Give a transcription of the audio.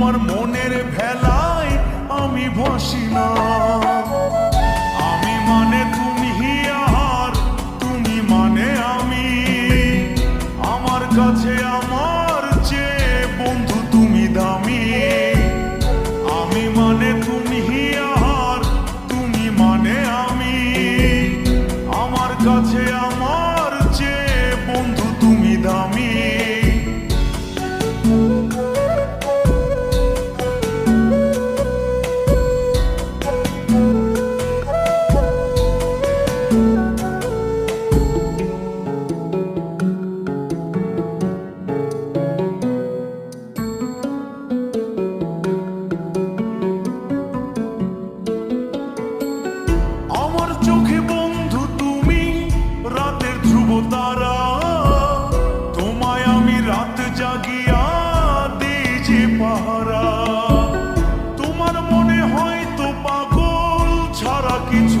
তোমার মনের ভেলায় আমি ভাসি না আমি মানে তুমি আর তুমি মানে আমি। আমার কাছে আমার চেয়ে বন্ধু তুমি দামি। আমি মানে তুমি আর তুমি মানে আমি। আমার কাছে আমার চেয়ে বন্ধু কিছু